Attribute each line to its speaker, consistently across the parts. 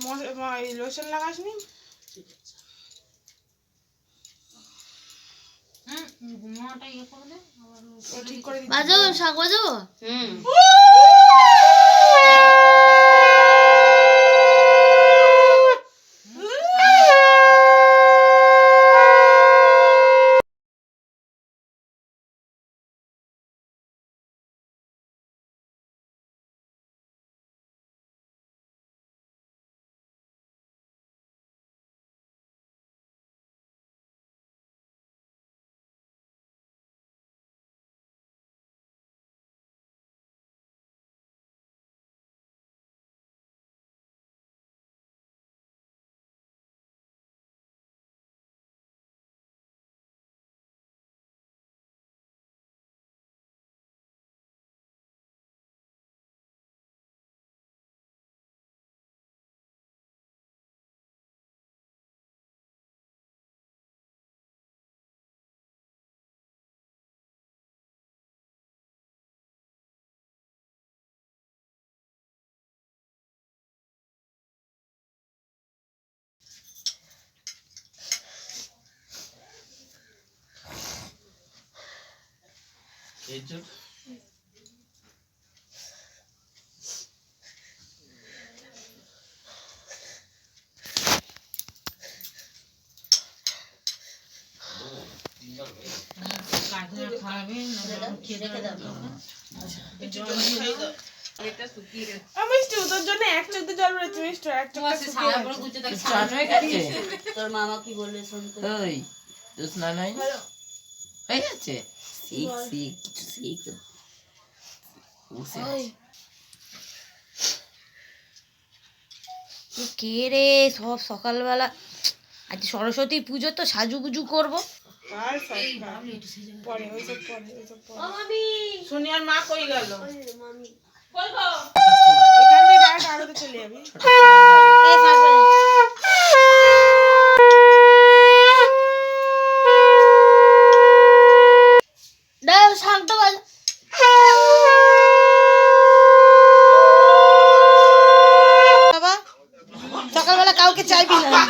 Speaker 1: মশ- মা- এই লোশন লাগাসনি?
Speaker 2: হুম ইয়ে করে
Speaker 1: ঠিক
Speaker 3: বাজাবো শাক বাজাবো
Speaker 2: হুম। দেবে
Speaker 1: ও মিষ্টি তোর জন্য এক চোখ জল বেরোচ্ছে মিষ্টি এক চোখ
Speaker 3: তোর মামা কি বললে শুনতে
Speaker 4: ওই তো স্নান হয় হয়ে গেছে? শিখ শিখ কিছু শিখ বসে
Speaker 3: কে রে সব সকালবেলা। আজ সরস্বতী পুজো তো সাজুগুজু করব।
Speaker 1: আর
Speaker 2: সোনিয়ার মা কই গেল?
Speaker 1: এখান থেকে ডাইরেক্ট চলে যাবি।
Speaker 3: চাইবি না।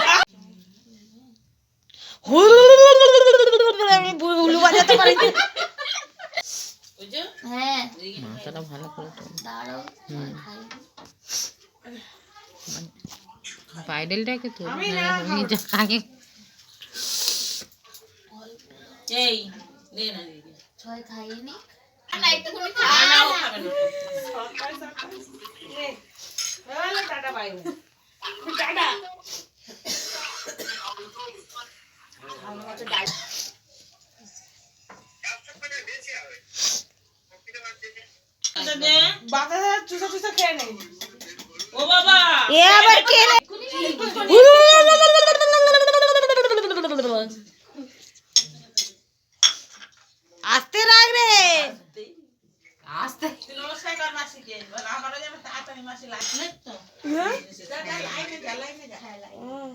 Speaker 3: আমি উলু বাজাতে পারি। হ্যাঁ।
Speaker 4: মাথাটা ভালো করে
Speaker 3: দাঁড়াও
Speaker 4: পাইডেলটাকে তো আগে
Speaker 2: এই নে না দিদি
Speaker 3: ছয়
Speaker 2: না
Speaker 1: টাটা বাই টাটা
Speaker 2: ও বাবা।
Speaker 3: এ আবার কে রে? আস্তে রাখ রে।
Speaker 4: আস্তে।
Speaker 2: নমস্কার কর মাসিকে আমারও যেন তাড়াতাড়ি মাসি লাগবে তো
Speaker 1: হ্যাঁ।
Speaker 2: লাইনে যা লাইনে যা
Speaker 1: হুম।